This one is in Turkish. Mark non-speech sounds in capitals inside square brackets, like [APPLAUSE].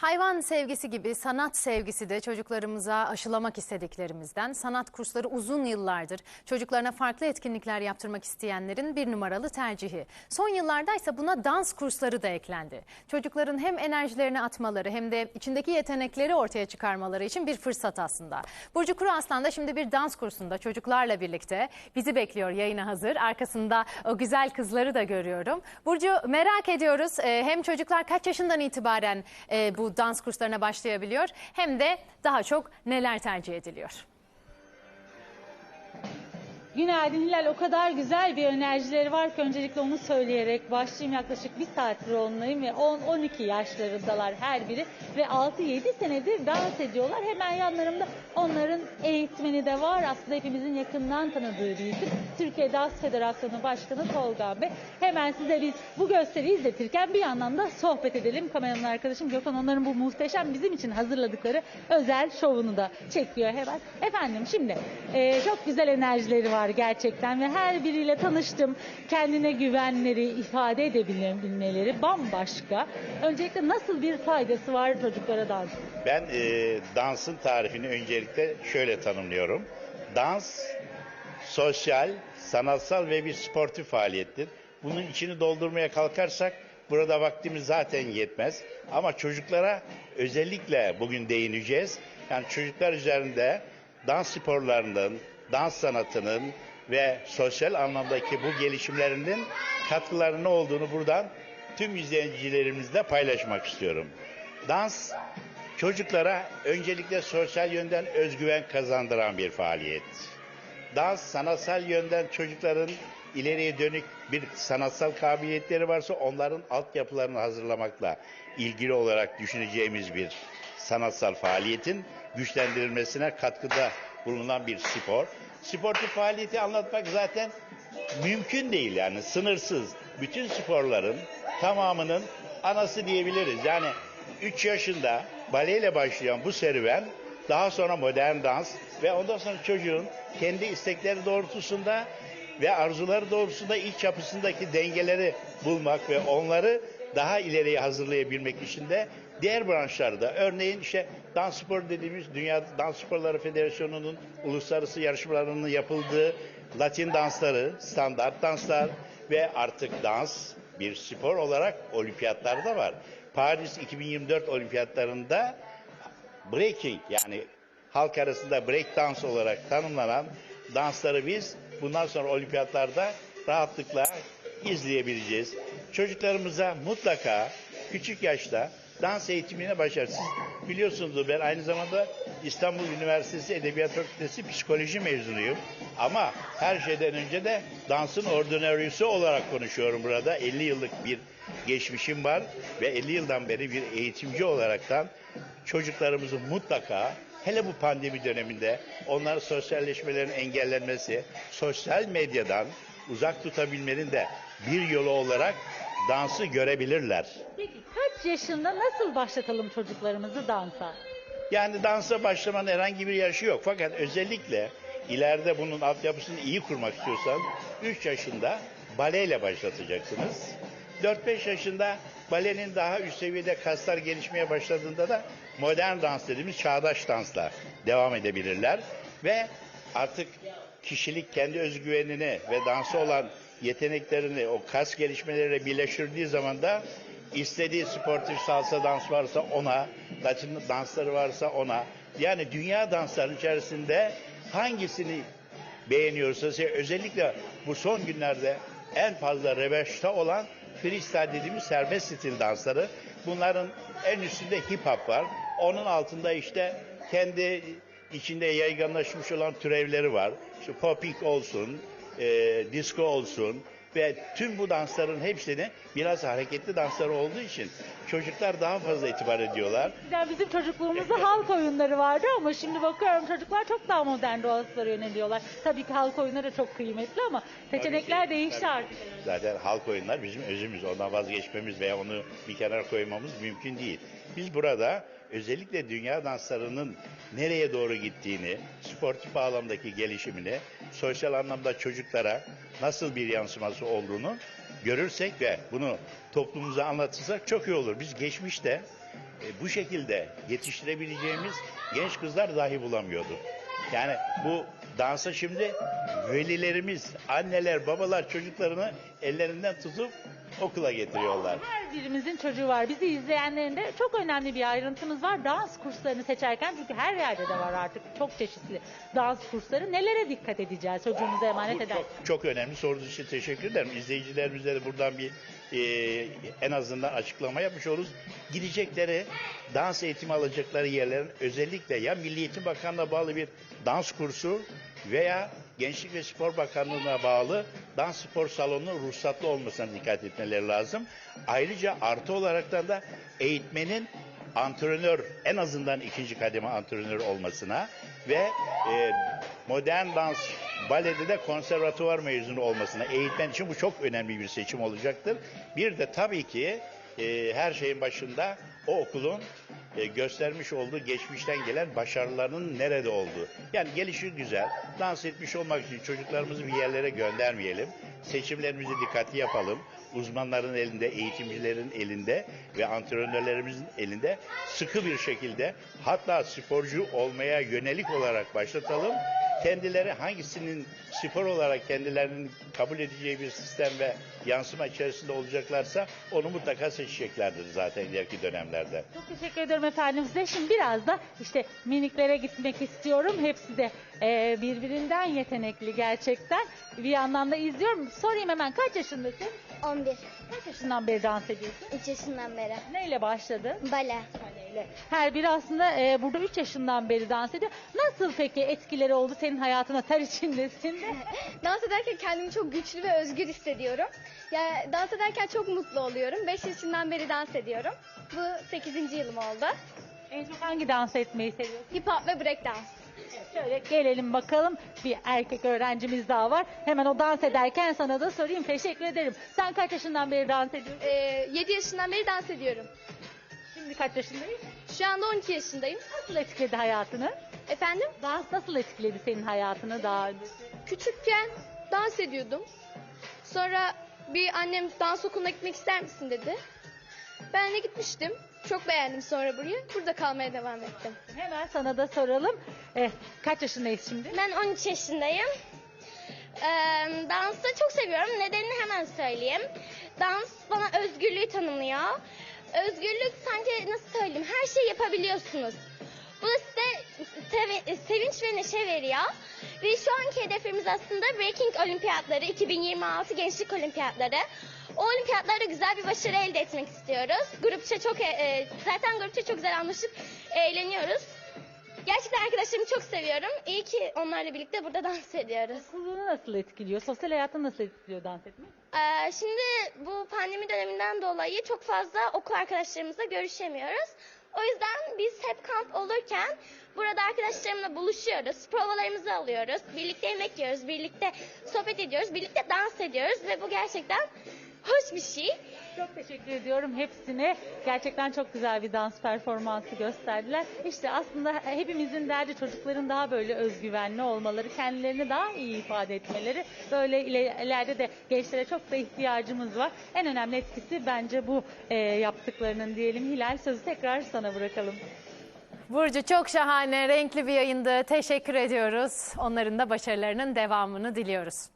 Hayvan sevgisi gibi sanat sevgisi de çocuklarımıza aşılamak istediklerimizden. Sanat kursları uzun yıllardır çocuklarına farklı etkinlikler yaptırmak isteyenlerin bir numaralı tercihi. Son yıllarda ise buna dans kursları da eklendi. Çocukların hem enerjilerini atmaları hem de içindeki yetenekleri ortaya çıkarmaları için bir fırsat aslında. Burcu Kuru Aslan da şimdi bir dans kursunda çocuklarla birlikte bizi bekliyor yayına hazır. Arkasında o güzel kızları da görüyorum. Burcu merak ediyoruz e, hem çocuklar kaç yaşından itibaren e, dans kurslarına başlayabiliyor hem de daha çok neler tercih ediliyor. Günaydın Hilal. O kadar güzel bir enerjileri var ki öncelikle onu söyleyerek başlayayım. Yaklaşık bir saattir onlayım ve 10-12 yaşlarındalar her biri ve 6-7 senedir dans ediyorlar. Hemen yanlarımda onların eğitmeni de var. Aslında hepimizin yakından tanıdığı bir isim. Türkiye Dans Federasyonu Başkanı Tolga Bey. Hemen size biz bu gösteriyi izletirken bir yandan da sohbet edelim. Kameranın arkadaşım Gökhan onların bu muhteşem bizim için hazırladıkları özel şovunu da çekiyor hemen. Efendim şimdi e, çok güzel enerjileri var gerçekten ve her biriyle tanıştım. Kendine güvenleri, ifade edebilmeleri bambaşka. Öncelikle nasıl bir faydası var çocuklara dans? Ben e, dansın tarifini öncelikle şöyle tanımlıyorum. Dans sosyal, sanatsal ve bir sportif faaliyettir. Bunun içini doldurmaya kalkarsak burada vaktimiz zaten yetmez. Ama çocuklara özellikle bugün değineceğiz. Yani çocuklar üzerinde dans sporlarının, dans sanatının ve sosyal anlamdaki bu gelişimlerinin katkıları ne olduğunu buradan tüm izleyicilerimizle paylaşmak istiyorum. Dans çocuklara öncelikle sosyal yönden özgüven kazandıran bir faaliyet. Dans sanatsal yönden çocukların ileriye dönük bir sanatsal kabiliyetleri varsa onların altyapılarını hazırlamakla ilgili olarak düşüneceğimiz bir sanatsal faaliyetin güçlendirilmesine katkıda bulunan bir spor. Sportif faaliyeti anlatmak zaten mümkün değil yani sınırsız. Bütün sporların tamamının anası diyebiliriz. Yani 3 yaşında baleyle başlayan bu serüven daha sonra modern dans ve ondan sonra çocuğun kendi istekleri doğrultusunda ve arzuları doğrultusunda iç yapısındaki dengeleri bulmak ve onları daha ileriye hazırlayabilmek için de diğer branşlarda örneğin işte dans spor dediğimiz Dünya Dans Sporları Federasyonu'nun uluslararası yarışmalarının yapıldığı Latin dansları, standart danslar ve artık dans bir spor olarak olimpiyatlarda var. Paris 2024 olimpiyatlarında breaking yani halk arasında break dans olarak tanımlanan dansları biz bundan sonra olimpiyatlarda rahatlıkla izleyebileceğiz. Çocuklarımıza mutlaka küçük yaşta dans eğitimine başlar. Siz biliyorsunuzdur ben aynı zamanda İstanbul Üniversitesi Edebiyat Fakültesi Psikoloji mezunuyum. Ama her şeyden önce de dansın ordinaryüsü olarak konuşuyorum burada. 50 yıllık bir geçmişim var ve 50 yıldan beri bir eğitimci olaraktan çocuklarımızın mutlaka hele bu pandemi döneminde onların sosyalleşmelerinin engellenmesi, sosyal medyadan uzak tutabilmenin de bir yolu olarak dansı görebilirler. Peki kaç yaşında nasıl başlatalım çocuklarımızı dansa? Yani dansa başlamanın herhangi bir yaşı yok. Fakat özellikle ileride bunun altyapısını iyi kurmak istiyorsan 3 yaşında baleyle başlatacaksınız. 4-5 yaşında balenin daha üst seviyede kaslar gelişmeye başladığında da modern dans dediğimiz çağdaş dansla devam edebilirler. Ve artık kişilik kendi özgüvenini ve dansa olan yeteneklerini o kas gelişmeleriyle birleştirdiği zaman da istediği sportif salsa dans varsa ona, Latin dansları varsa ona. Yani dünya danslarının içerisinde hangisini beğeniyorsa şey, özellikle bu son günlerde en fazla revaçta olan freestyle dediğimiz serbest stil dansları. Bunların en üstünde hip hop var. Onun altında işte kendi içinde yaygınlaşmış olan türevleri var. İşte popping olsun, e, disco olsun ve tüm bu dansların hepsini biraz hareketli dansları olduğu için çocuklar daha fazla itibar ediyorlar. Yani bizim çocukluğumuzda [LAUGHS] halk oyunları vardı ama şimdi bakıyorum çocuklar çok daha modern danslara yöneliyorlar. Tabii ki halk oyunları çok kıymetli ama seçenekler Tabii ki, değişti tabii. artık. Zaten halk oyunlar bizim özümüz. Ondan vazgeçmemiz veya onu bir kenara koymamız mümkün değil. Biz burada özellikle dünya danslarının nereye doğru gittiğini, sportif bağlamdaki gelişimini, sosyal anlamda çocuklara nasıl bir yansıması olduğunu görürsek ve bunu toplumumuza anlatırsak çok iyi olur. Biz geçmişte bu şekilde yetiştirebileceğimiz genç kızlar dahi bulamıyorduk. Yani bu dansa şimdi velilerimiz, anneler, babalar çocuklarını ellerinden tutup okula getiriyorlar. Her birimizin çocuğu var. Bizi izleyenlerin de çok önemli bir ayrıntımız var. Dans kurslarını seçerken çünkü her yerde de var artık çok çeşitli dans kursları. Nelere dikkat edeceğiz çocuğumuza emanet Bu ederken? çok, çok önemli sorunuz için teşekkür ederim. İzleyicilerimize de buradan bir e, en azından açıklama yapmış oluruz. Gidecekleri dans eğitimi alacakları yerlerin özellikle ya Milli Eğitim Bakanlığı'na bağlı bir dans kursu veya Gençlik ve Spor Bakanlığı'na bağlı dans spor salonunun ruhsatlı olmasına dikkat etmeleri lazım. Ayrıca artı olaraktan da eğitmenin antrenör en azından ikinci kademe antrenör olmasına ve e, modern dans balede de konservatuvar mezunu olmasına eğitmen için bu çok önemli bir seçim olacaktır. Bir de tabii ki e, her şeyin başında o okulun e, göstermiş olduğu geçmişten gelen başarılarının nerede olduğu. Yani gelişi güzel. Dans etmiş olmak için çocuklarımızı bir yerlere göndermeyelim. Seçimlerimizi dikkatli yapalım. Uzmanların elinde, eğitimcilerin elinde ve antrenörlerimizin elinde sıkı bir şekilde hatta sporcu olmaya yönelik olarak başlatalım. Kendileri hangisinin spor olarak kendilerinin kabul edeceği bir sistem ve yansıma içerisinde olacaklarsa onu mutlaka seçeceklerdir zaten ileriki dönemlerde. Çok teşekkür ederim efendim size. Şimdi biraz da işte miniklere gitmek istiyorum. Hepsi de e, birbirinden yetenekli gerçekten. Bir yandan da izliyorum. Sorayım hemen kaç yaşındasın? 11. Kaç yaşından beri dans ediyorsun? 3 yaşından beri. Neyle başladın? Bale. Her biri aslında e, burada 3 yaşından beri dans ediyor. Nasıl peki etkileri oldu senin hayatına? Ter içindesin de. [LAUGHS] Dans ederken kendimi çok güçlü ve özgür hissediyorum. Yani dans ederken çok mutlu oluyorum. 5 yaşından beri dans ediyorum. Bu 8. yılım oldu. En çok hangi dans etmeyi seviyorsun? Hip hop ve break dans. Şöyle gelelim bakalım. Bir erkek öğrencimiz daha var. Hemen o dans ederken sana da sorayım. Teşekkür ederim. Sen kaç yaşından beri dans ediyorsun? Ee, 7 yaşından beri dans ediyorum. Kaç yaşındayız? Şu anda 12 yaşındayım. Nasıl etkiledi hayatını? Efendim? Dans nasıl etkiledi senin hayatını daha önce? Küçükken dans ediyordum. Sonra bir annem dans okuluna gitmek ister misin dedi. Ben de gitmiştim. Çok beğendim sonra burayı. Burada kalmaya devam ettim. Hemen sana da soralım. Eh, kaç yaşındayız şimdi? Ben 13 yaşındayım. Ee, dansı çok seviyorum. Nedenini hemen söyleyeyim. Dans bana özgürlüğü tanımlıyor. Özgürlük sanki nasıl söyleyeyim her şeyi yapabiliyorsunuz. Bu da size sevi- sevinç ve neşe veriyor. Ve şu anki hedefimiz aslında Breaking Olimpiyatları 2026 Gençlik Olimpiyatları. O olimpiyatlarda güzel bir başarı elde etmek istiyoruz. Grupça çok e, e, zaten grupça çok güzel anlaşıp eğleniyoruz. Gerçekten arkadaşlarımı çok seviyorum. İyi ki onlarla birlikte burada dans ediyoruz. Okulunu nasıl etkiliyor? Sosyal hayatını nasıl etkiliyor dans etmek? Ee, şimdi bu pandemi döneminden dolayı çok fazla okul arkadaşlarımızla görüşemiyoruz. O yüzden biz hep kamp olurken burada arkadaşlarımla buluşuyoruz, provalarımızı alıyoruz, birlikte yemek yiyoruz, birlikte sohbet ediyoruz, birlikte dans ediyoruz ve bu gerçekten hoş bir şey. Çok teşekkür ediyorum hepsine. Gerçekten çok güzel bir dans performansı gösterdiler. İşte aslında hepimizin derdi çocukların daha böyle özgüvenli olmaları, kendilerini daha iyi ifade etmeleri. Böyle ile- ileride de gençlere çok da ihtiyacımız var. En önemli etkisi bence bu e, yaptıklarının diyelim. Hilal sözü tekrar sana bırakalım. Burcu çok şahane, renkli bir yayındı. Teşekkür ediyoruz. Onların da başarılarının devamını diliyoruz.